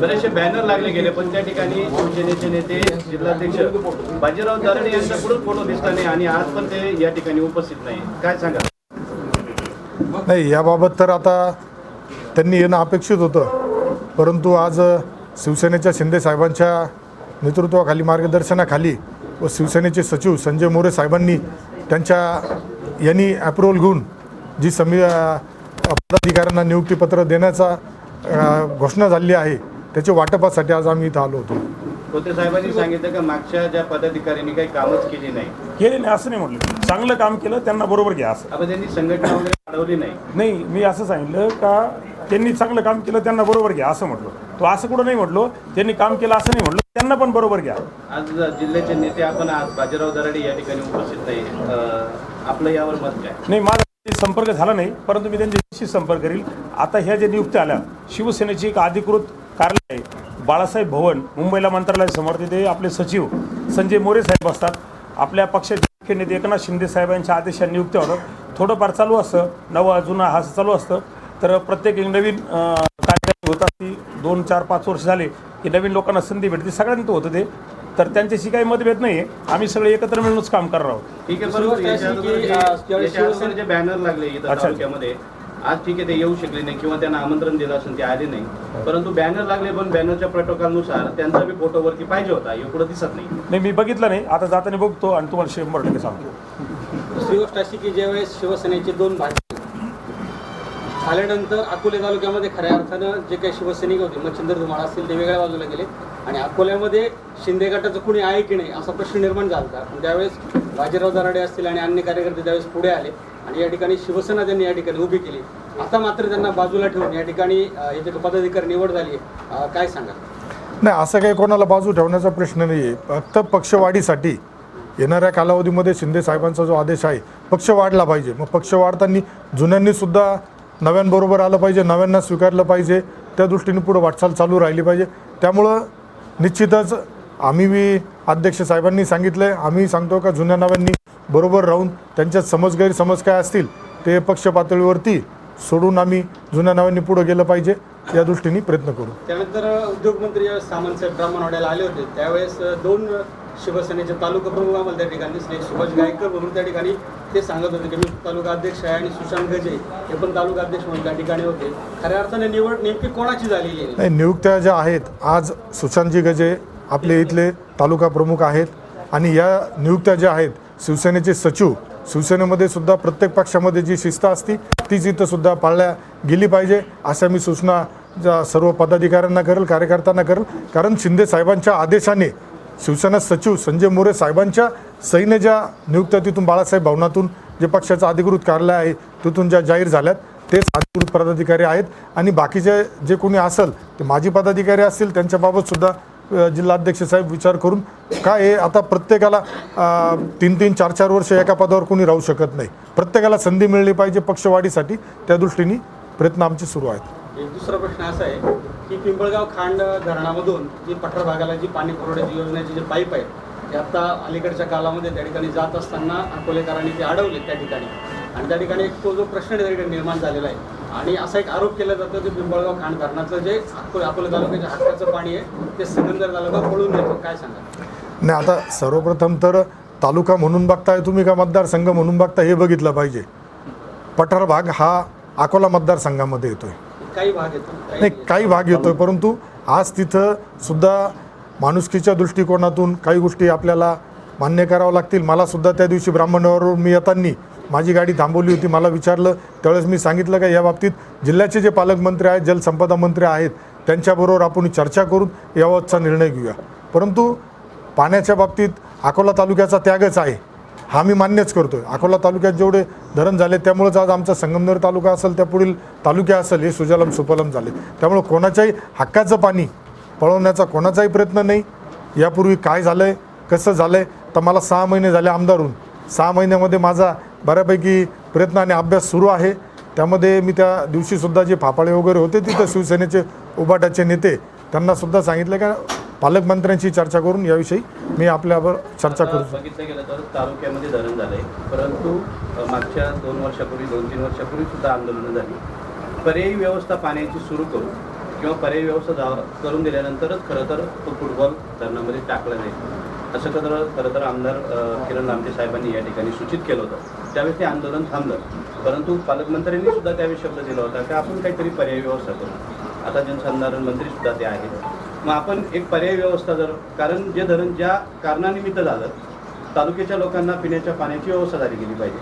बरेचसे बॅनर लागले गेले पण त्या ठिकाणी शिवसेनेचे नेते जिल्हाध्यक्ष बाजीराव दरडे यांचा पुढे फोटो दिसला नाही आणि आज पण ते या ठिकाणी उपस्थित नाही. काय सांगा? नाही याबाबत तर आता त्यांनी येणं अपेक्षित होतं. परंतु आज शिवसेनेच्या शिंदे साहेबांच्या नेतृत्वाखाली मार्गदर्शनाखाली व शिवसेनेचे सचिव संजय मोरे साहेबांनी त्यांच्या यांनी ॲप्रुव्हल घेऊन जी समी पदाधिकाऱ्यांना नियुक्तीपत्र देण्याचा घोषणा झाली आहे त्याच्या वाटपासाठी आज आम्ही इथं आलो होतो. साहेबांनी सांगितलं का मागच्या ज्या पदाधिकाऱ्यांनी काही कामच केली नाही. केले नाही असं नाही म्हटलं. चांगलं काम केलं त्यांना बरोबर घ्या असं. आपण त्यांनी संघटना वगैरे अडवली नाही. नाही मी असं सांगितलं का त्यांनी चांगलं काम केलं त्यांना बरोबर घ्या असं म्हटलं. तो असं कुठं नाही म्हटलो त्यांनी काम केलं असं नाही म्हटलं त्यांना पण बरोबर घ्या. आज जिल्ह्याचे नेते आपण आज बाजीराव दराडे या ठिकाणी उपस्थित नाही. अं, आपलं यावर मत काय? नाही माझा संपर्क झाला नाही परंतु मी त्यांच्याशी संपर्क करील. आता ह्या ज्या नियुक्त्या आल्या शिवसेनेची एक अधिकृत कार्यालय बाळासाहेब भवन मुंबईला मंत्रालयासमोर तिथे आपले सचिव संजय मोरे साहेब असतात. आपल्या पक्षाचे मुख्य नेते एकनाथ शिंदे साहेबांच्या आदेशाने नियुक्त्या होतात. थोडंफार चालू असतं. नवं जुनं हा चालू असतं. तर प्रत्येक नवीन कार्यक्रम होतात ती दोन चार पाच वर्ष झाले की नवीन लोकांना संधी भेटते. सगळ्यांना होतं ते. तर त्यांच्याशी काही मतभेद नाही आहे आम्ही सगळे एकत्र मिळूनच काम करणार आहोत. ठीक आहे बॅनर लागले आज ठीक आहे ते येऊ शकले नाही किंवा त्यांना आमंत्रण दिलं असेल ते आले नाही. परंतु बॅनर लागले पण बॅनरच्या प्रोटोकॉलनुसार त्यांचा बी फोटोवरती पाहिजे होता हे पुढे दिसत नाही. नाही मी बघितलं नाही. आता जाताना बघतो आणि तुम्हाला शंभर टक्के सांगतो. दुसरी गोष्ट अशी की ज्यावेळेस शिवसेनेचे दोन भाग झाल्यानंतर अकोले तालुक्यामध्ये खऱ्या अर्थानं जे काही शिवसैनिक होते मच्छिंद्र धुमाळ असतील ते वेगळ्या बाजूला गेले. आणि अकोल्यामध्ये शिंदे गटाचं कुणी आहे की नाही असा प्रश्न निर्माण झाला होता. पण त्यावेळेस बाजीराव दराडे असतील आणि अन्य कार्यकर्ते त्यावेळेस पुढे आले आणि या ठिकाणी शिवसेना त्यांनी या ठिकाणी उभी केली आता मात्र त्यांना बाजूला ठेवून या ठिकाणी याचे पदाधिकारी निवड झाली आहे काय सांगा नाही असं काही कोणाला बाजू ठेवण्याचा प्रश्न नाही आहे फक्त पक्षवाढीसाठी येणाऱ्या कालावधीमध्ये शिंदे साहेबांचा जो आदेश आहे पक्ष वाढला पाहिजे. मग पक्ष वाढताना जुन्यांनीसुद्धा नव्यांबरोबर आलं पाहिजे नव्यांना स्वीकारलं पाहिजे. त्या दृष्टीने पुढं वाटचाल चालू राहिली पाहिजे. त्यामुळं निश्चितच आम्ही बी अध्यक्ष साहेबांनी सांगितलं आहे आम्ही सांगतो का जुन्या नावांनी बरोबर राहून त्यांच्यात समज गैरसमज काय असतील ते पक्ष पातळीवरती सोडून आम्ही जुन्या नावांनी पुढं गेलं पाहिजे या दृष्टीने प्रयत्न करू. त्यानंतर उद्योगमंत्री सामंत साहेब ब्राह्मणवाड्याला आले होते. त्यावेळेस दोन शिवसेनेचे तालुका प्रमुख आम्हाला त्या ठिकाणी दिसले. सुभाष गायकर म्हणून त्या ठिकाणी ते सांगत होते की मी तालुका अध्यक्ष आहे आणि सुशांत गजे हे पण तालुका अध्यक्ष म्हणून त्या ठिकाणी होते. खऱ्या अर्थाने निवड नेमकी कोणाची झालेली आहे? नाही नियुक्त्या ज्या आहेत आज सुशांतजी गजे आपले इथले तालुका प्रमुख आहेत आणि या नियुक्त्या ज्या आहेत शिवसेनेचे सचिव शिवसेनेमध्ये सुद्धा प्रत्येक पक्षामध्ये जी शिस्त असती तीच इथं सुद्धा पाळल्या गेली पाहिजे अशा मी सूचना सर्व पदाधिकाऱ्यांना करेल कार्यकर्त्यांना करेल. कारण शिंदे साहेबांच्या आदेशाने शिवसेना सचिव संजय मोरे साहेबांच्या सैन्य ज्या नियुक्त्या तिथून बाळासाहेब भवनातून जे पक्षाचं अधिकृत कार्यालय आहे तिथून ज्या जाहीर झाल्यात तेच अधिकृत पदाधिकारी आहेत. आणि बाकीचे जे कोणी असेल ते माजी पदाधिकारी असतील त्यांच्याबाबतसुद्धा जिल्हाध्यक्ष साहेब विचार करून काय हे आता प्रत्येकाला तीन तीन चार चार वर्ष एका पदावर कोणी राहू शकत नाही. प्रत्येकाला संधी मिळली पाहिजे पक्षवाढीसाठी त्या दृष्टीने प्रयत्न आमचे सुरू आहेत. एक दुसरा प्रश्न असा आहे की पिंपळगाव खांड धरणामधून जी पठार भागाला जी पाणी पुरवठ्याची योजनेचे जे पाईप आहेत ते आता अलीकडच्या कालामध्ये त्या ठिकाणी जात असताना अकोलेकरांनी ते अडवले त्या ठिकाणी. आणि त्या ठिकाणी एक तो जो प्रश्न त्या ठिकाणी निर्माण झालेला आहे. आणि असा एक आरोप केला जातो की पिंपळगाव खांड धरणाचं जे अकोले अकोले तालुक्याच्या हक्काचं पाणी आहे ते सिकंदर तालुका पळून येतो काय सांगा नाही आता सर्वप्रथम तर तालुका म्हणून बघताय तुम्ही का मतदारसंघ म्हणून बघता हे बघितलं पाहिजे. पठार भाग हा अकोला मतदारसंघामध्ये येतोय. काही भाग येतो नाही काही भाग येतोय परंतु आज तिथं सुद्धा माणुसकीच्या दृष्टिकोनातून काही गोष्टी आपल्याला मान्य करावं लागतील. मला सुद्धा त्या दिवशी ब्राह्मणावरून मी येताना माझी गाडी थांबवली होती. मला विचारलं त्यावेळेस मी सांगितलं का या बाबतीत जिल्ह्याचे जे पालकमंत्री आहेत जलसंपदा मंत्री आहेत त्यांच्याबरोबर आपण चर्चा करून याबाबतचा निर्णय घेऊया. परंतु पाण्याच्या बाबतीत अकोला तालुक्याचा त्यागच आहे. हा मी मान्यच करतोय. अकोला तालुक्यात जेवढे धरण झाले त्यामुळेच आज आमचा संगमनेर तालुका असेल त्या पुढील तालुक्या असेल हे सुजलम सुफलम झाले. त्यामुळं कोणाच्याही हक्काचं पाणी पळवण्याचा कोणाचाही प्रयत्न नाही. यापूर्वी काय झालं आहे कसं झालं आहे तर मला सहा महिने झाले आमदारून. सहा महिन्यामध्ये माझा बऱ्यापैकी प्रयत्न आणि अभ्यास सुरू आहे. त्यामध्ये मी त्या दिवशीसुद्धा जे फापाळे वगैरे होते तिथं शिवसेनेचे उबाटाचे नेते त्यांनासुद्धा सांगितलं का पालकमंत्र्यांशी चर्चा करून याविषयी मी आपल्यावर चर्चा करू आता बघितलं गेलं तर तालुक्यामध्ये धरण झालंय. परंतु मागच्या दोन वर्षापूर्वी दोन तीन वर्षापूर्वी सुद्धा आंदोलनं झाली. पर्यायी व्यवस्था पाण्याची सुरू करू किंवा पर्यायी व्यवस्था करून दिल्यानंतरच खरं तर तो फुटबॉल धरणामध्ये टाकला जाईल. असं खरं खरं तर आमदार किरण लांबे साहेबांनी या ठिकाणी सूचित केलं होतं. त्यावेळेस ते आंदोलन थांबलं. परंतु पालकमंत्र्यांनी सुद्धा त्यावेळी शब्द दिला होता की आपण काहीतरी पर्यायी व्यवस्था करू. आता जनसंधारण मंत्री सुद्धा ते आहेत. मग आपण एक पर्यायी व्यवस्था जर कारण जे धरण ज्या कारणानिमित्त झालं तालुक्याच्या लोकांना पिण्याच्या पाण्याची व्यवस्था झाली गेली पाहिजे.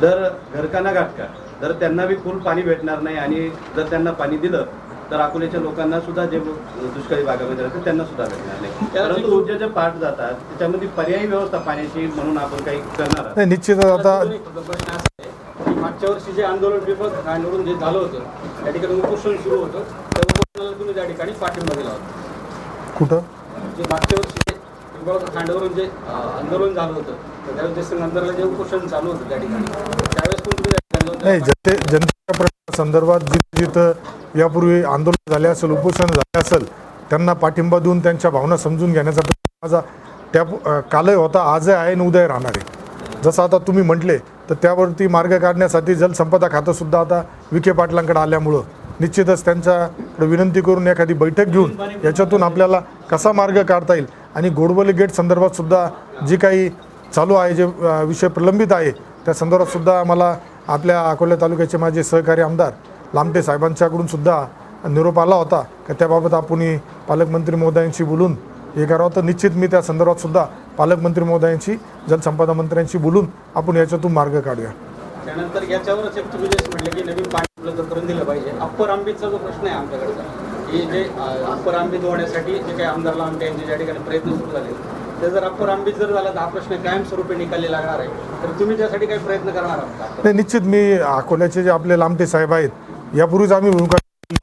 दर घरकाना गाठका जर त्यांना बी फुल पाणी भेटणार नाही आणि जर त्यांना पाणी दिलं तर अकोल्याच्या लोकांना सुद्धा जे दुष्काळी भागामध्ये राहतात त्यांना सुद्धा भेटणार नाही. परंतु उद्या जे पाठ जातात त्याच्यामध्ये पर्यायी व्यवस्था पाण्याची म्हणून आपण काही करणार निश्चितच आता अजून एक प्रश्न असा आहे की मागच्या वर्षी जे आंदोलन विभाग जे झालं होतं त्या ठिकाणी उपोषण सुरू होतं. तुम्ही त्या ठिकाणी पाठिंबा दिला होता. कुठं? जे मागच्या वर्षी जे विभाग खांडावरून जे अं, आंदोलन झालं होतं तर त्यावेळेस देशसंघ आंदोलनाला जे उपोषण चालू होतं त्या ठिकाणी. त्यावेळेस पण तुम्ही त्या ठिकाणी नाही जनते जनतेच्या प्रश्नासंदर्भात जिथं जिथं यापूर्वी आंदोलन झाले असेल उपोषण झाले असेल त्यांना पाठिंबा देऊन त्यांच्या भावना समजून घेण्याचा माझा त्या कालही होता आजही आहे आणि उदय राहणार आहे. जसं आता तुम्ही म्हटले तर त्यावरती मार्ग काढण्यासाठी जलसंपदा खातंसुद्धा आता विखे पाटलांकडे आल्यामुळं निश्चितच त्यांच्याकडे विनंती करून एखादी बैठक घेऊन याच्यातून आपल्याला कसा मार्ग काढता येईल? आणि गोडबोले गेट संदर्भात सुद्धा जी काही चालू आहे जे विषय प्रलंबित आहे त्या संदर्भात सुद्धा मला आपल्या अकोला तालुक्याचे माझे सहकारी आमदार लामटे साहेबांच्याकडून सुद्धा निरोप आला होता. का त्याबाबत आपण पालकमंत्री महोदयांशी बोलून हे करावं. तर निश्चित मी त्या संदर्भात सुद्धा पालकमंत्री महोदयांशी जलसंपदा मंत्र्यांशी बोलून आपण याच्यातून मार्ग काढूया. त्यानंतर याच्यावरच एक तुम्ही जे म्हटलं की नवीन पाणी उपलब्ध करून दिलं पाहिजे अप्पर आंबीचा जो प्रश्न आहे आमच्याकडचा की जे अप्पर आंबे धुवण्यासाठी जे काही आमदार लांबे यांचे ज्या ठिकाणी प्रयत्न सुरू झाले ते जर अप्पर आंबे जर झाला तर हा प्रश्न कायमस्वरूपी निकाली लागणार आहे. तर तुम्ही त्यासाठी काही प्रयत्न करणार आहात नाही निश्चित मी अकोल्याचे जे आपले लामटे साहेब आहेत यापूर्वीच आम्ही भूमिका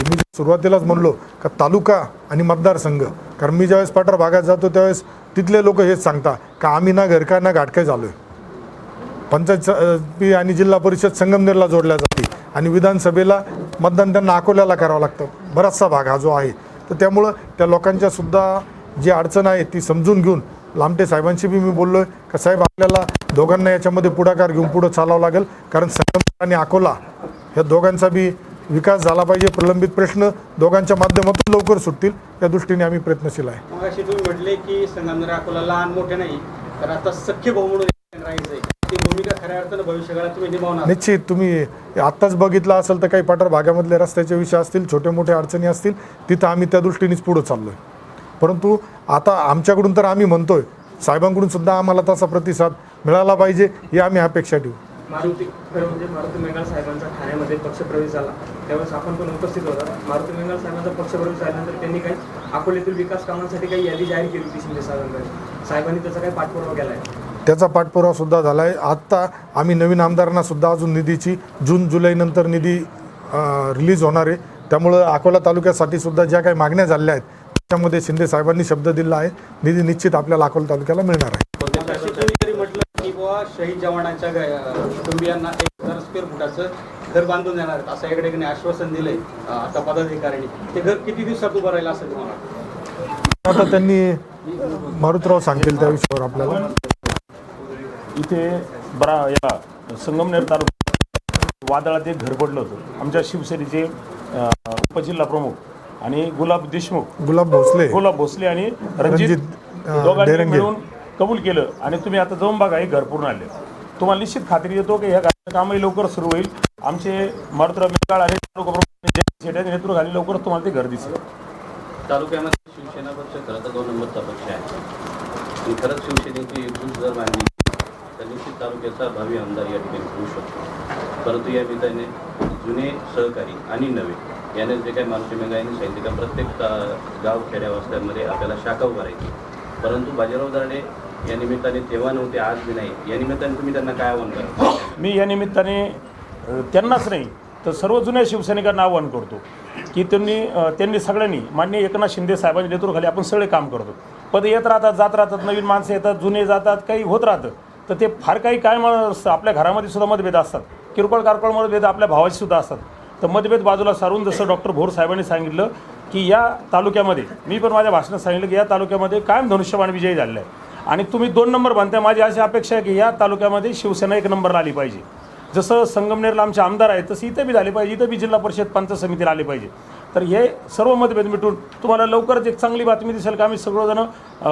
मी सुरुवातीलाच म्हणलो का तालुका आणि मतदारसंघ कारण मी ज्यावेळेस पाठार भागात जातो त्यावेळेस तिथले लोक हेच सांगता का आम्ही ना घरका ना घाटकाय झालो आहे पंचायत पी आणि जिल्हा परिषद संगमनेरला जोडल्या जाते आणि विधानसभेला मतदान त्यांना अकोल्याला करावं लागतं. बराचसा भाग हा जो आहे तर त्यामुळं त्या लोकांच्या सुद्धा जी अडचण आहे ती समजून घेऊन लामटे साहेबांशी बी मी बोललो आहे का साहेब आपल्याला दोघांना याच्यामध्ये पुढाकार घेऊन पुढं चालावं लागेल कारण संगमनेर आणि अकोला ह्या दोघांचा बी विकास झाला पाहिजे प्रलंबित प्रश्न दोघांच्या माध्यमातून लवकर सुटतील या दृष्टीने आम्ही प्रयत्नशील आहे. मग अशी तुम्ही म्हटले की संगमनेर अकोला लहान मोठे नाही तर आता सख्य भाऊ म्हणून एक राहायचंय ती भूमिका खऱ्या अर्थानं भविष्यकाळात तुम्ही निभावणार निश्चित तुम्ही आत्ताच बघितलं असेल तर काही पठार भागामधले रस्त्याचे विषय असतील छोटे मोठे अडचणी असतील तिथं आम्ही त्या दृष्टीनेच पुढं चाललो आहे परंतु आता आमच्याकडून तर आम्ही म्हणतोय साहेबांकडून सुद्धा आम्हाला तसा प्रतिसाद मिळाला पाहिजे ही आम्ही अपेक्षा ठेवू. मारुती खरं म्हणजे मारुती मेंगाल साहेबांचा ठाण्यामध्ये पक्षप्रवेश झाला. त्यावेळेस आपण पण उपस्थित होता. मारुती मेंगाल साहेबांचा पक्षप्रवेश झाल्यानंतर त्यांनी काही अकोल्यातील विकास कामांसाठी काही यादी जाहीर केली होती शिंदे साहेबांकडे. साहेबांनी त्याचा काही पाठपुरावा केला आहे त्याचा पाठपुरावा सुद्धा झाला आहे आत्ता आम्ही नवीन आमदारांना सुद्धा अजून निधीची जून जुलैनंतर निधी रिलीज होणार आहे. त्यामुळं अकोला तालुक्यासाठी सुद्धा ज्या काही मागण्या झालेल्या आहेत त्याच्यामध्ये शिंदे साहेबांनी शब्द दिला आहे. निधी निश्चित आपल्याला अकोला तालुक्याला मिळणार आहे. शहीद जवानांच्या कुटुंबियांना एक हजार स्क्वेअर फुटाचं घर बांधून देणार असं आश्वासन दिलंय आता पदाधिकाऱ्यांनी. ते घर किती दिवसात उभं राहिलं असं तुम्हाला आता त्यांनी मारुतराव सांगतील त्या विषयावर आपल्याला. इथे बरा या संगमनेर तालुक्यात वादळात एक घर पडलं होतं. आमच्या शिवसेनेचे उपजिल्हा प्रमुख आणि गुलाब देशमुख. गुलाब भोसले. गुलाब भोसले आणि रणजित दोघांनी. मिळून कबूल केलं आणि तुम्ही आता जाऊन बघा हे घर पूर्ण आले. तुम्हाला निश्चित खात्री देतो की ह्या कामही लवकर सुरू होईल. आमचे मारुतराव मेकाळ आणि तालुका नेतृत्वाखाली लवकरच तुम्हाला ते घर दिसेल. तालुक्यामध्ये शिवसेना पक्ष खरं तर दोन नंबरचा पक्ष आहे. खरंच शिवसेनेची एकजूट जर मांडली तर निश्चित तालुक्याचा भावी आमदार या ठिकाणी होऊ शकतो. परंतु या निमित्ताने जुने सहकारी आणि नवे याने जे काही मारुती मेंगाईने सांगितले का प्रत्येक ता- गाव खेड्या वस्त्यांमध्ये आपल्याला शाखा उभारायची परंतु बाजीराव दराडे या निमित्ताने तेव्हा नव्हते आज बी नाही. या निमित्ताने तुम्ही त्यांना काय आव्हान करा मी या निमित्ताने त्यांनाच नाही तर सर्व जुन्या शिवसैनिकांना आवाहन करतो की त्यांनी त्यांनी सगळ्यांनी मान्य एकनाथ शिंदे साहेबांच्या नेतृत्वाखाली आपण सगळे काम करतो. पद येत राहतात जात राहतात नवीन माणसं येतात जुने जातात काही होत राहतं. तर ते फार काही काय म- आपल्या घरामध्ये सुद्धा मतभेद असतात. किरकोळ कारकोळ मतभेद आपल्या भावाचे सुद्धा असतात. तर मतभेद बाजूला सारून जसं डॉक्टर भोर साहेबांनी सांगितलं की या तालुक्यामध्ये मी पण माझ्या भाषणात सांगितलं की या तालुक्यामध्ये कायम धनुष्यबाण विजयी झालेला आहे. आणि तुम्ही दोन नंबर बांधताय माझी अशी अपेक्षा आहे की या तालुक्यामध्ये शिवसेना एक नंबरला आली पाहिजे. जसं संगमनेरला आमचे आमदार आहेत तसं इथं बी झाले पाहिजे इथं बी जिल्हा परिषद पंचायत समितीला आले पाहिजे. तर हे सर्व मतभेद मिटून तुम्हाला लवकरच एक चांगली बातमी दिसेल का? आम्ही सर्वजण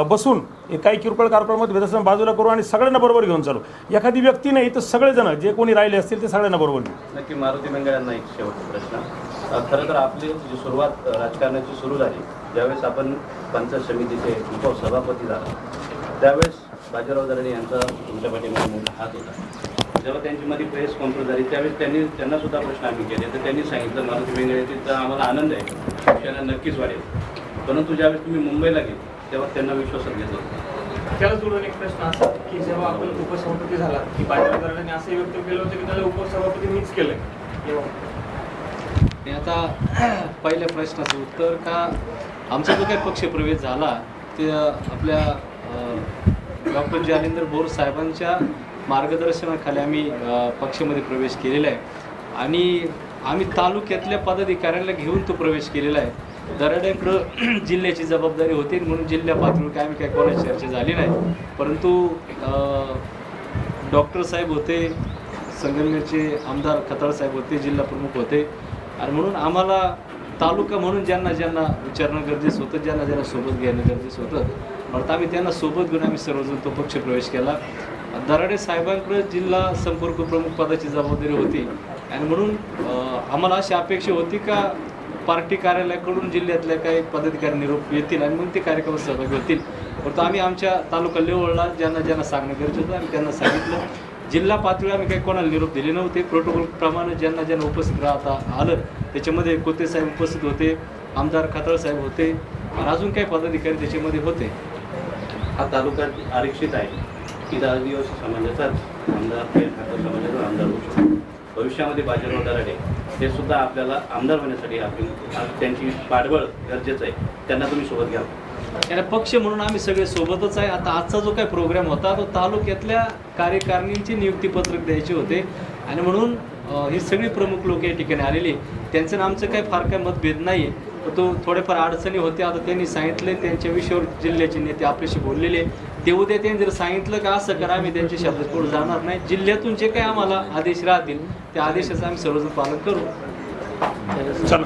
बसून एक काही किरकोळ कारकोळ मतभेद असताना बाजूला करू आणि सगळ्यांना बरोबर घेऊन चालू. एखादी व्यक्ती नाही तर सगळेजण जे कोणी राहिले असतील ते सगळ्यांना बरोबर घेऊ नक्की मारुती मेंगळ यांना एक शेवटचा प्रश्न. खरं तर आपली जी सुरुवात राजकारणाची सुरू झाली ज्यावेळेस आपण पंचायत समितीचे उपसभापती झाला त्यावेळेस बाजीराव दरणे यांचा तुमच्या पाठीमागे मोठा हात होता. जेव्हा त्यांची मध्ये प्रेस कॉन्फरन्स झाली त्यावेळेस त्यांनी त्यांना सुद्धा प्रश्न आम्ही केले. तर त्यांनी सांगितलं मारुती मेंगळ येतील तर आम्हाला आनंद आहे. शिक्षण नक्कीच वाढेल. परंतु ज्यावेळेस तुम्ही मुंबईला गेले तेव्हा त्यांना विश्वासात घेतलं होतं. त्याला जोडून एक प्रश्न असा की जेव्हा आपण उपसभापती झाला की बाजीराव दराडांनी असंही व्यक्त केलं होतं की त्याला उपसभापती मीच केलंय. तेव्हा? आणि आता पहिल्या प्रश्नाचं उत्तर का आमचा जो काही पक्षप्रवेश झाला ते आपल्या डॉक्टर जालिंदर बोर साहेबांच्या मार्गदर्शनाखाली आम्ही पक्षामध्ये प्रवेश केलेला आहे. आणि आम्ही तालुक्यातल्या पदाधिकाऱ्यांना घेऊन तो प्रवेश केलेला आहे. दराड्यांकडं जिल्ह्याची जबाबदारी होती म्हणून जिल्ह्या पातळीवर काय आम्ही काय कोणाची चर्चा झाली नाही. परंतु डॉक्टर साहेब होते संगमनेरचे आमदार खताळ साहेब होते जिल्हा प्रमुख होते. आणि म्हणून आम्हाला तालुका म्हणून ज्यांना ज्यांना विचारणं गरजेचं होतं ज्यांना ज्यांना सोबत घेणं गरजेचं होतं म्हणून आम्ही त्यांना सोबत घेऊन आम्ही सर्वजण तो पक्ष प्रवेश केला. दराडे साहेबांकडे जिल्हा संपर्क प्रमुख पदाची जबाबदारी होती. आणि म्हणून आम्हाला अशी अपेक्षा होती का पार्टी कार्यालयाकडून जिल्ह्यातल्या काही पदाधिकारी निरोप येतील आणि मग ते कार्यक्रमात सहभागी होतील. परंतु आम्ही आमच्या तालुका लेवळला ज्यांना ज्यांना सांगणं गरजेचं होतं आम्ही त्यांना सांगितलं. जिल्हा पातळीवर आम्ही काही कोणाला निरोप दिले नव्हते. प्रोटोकॉलप्रमाणे ज्यांना ज्यांना उपस्थित राहता आलं त्याच्यामध्ये कोते साहेब उपस्थित होते आमदार खताळ साहेब होते आणि अजून काही पदाधिकारी त्याच्यामध्ये होते. हा तालुका आरक्षित आहे. की आदिवासी समाजाचाच आमदार ठाकर समाजाचा आमदार होऊ शकतो. भविष्यामध्ये बाजीराव दराडे हे सुद्धा आपल्याला आमदार होण्यासाठी आपली त्यांची पाठबळ गरजेचं आहे. त्यांना तुम्ही सोबत घ्या. याला पक्ष म्हणून आम्ही सगळे सोबतच आहे. आता आजचा जो काही प्रोग्राम होता तो तालुक्यातल्या कार्यकारिणींची नियुक्तीपत्रक द्यायचे होते. आणि म्हणून ही सगळी प्रमुख लोक या ठिकाणी आलेली त्यांचं ना आमचं काही फार काही मतभेद नाही आहे तो थोडेफार अडचणी होत्या. आता त्यांनी सांगितले त्यांच्या विषयावर जिल्ह्याचे नेते आपल्याशी बोललेले ते उद्या त्यांनी जर सांगितलं का असं करा आम्ही त्यांच्या शब्दकोड जाणार नाही. जिल्ह्यातून जे काही आम्हाला आदेश राहतील त्या आदेशाचं आम्ही सर्वजण पालन करू. चला.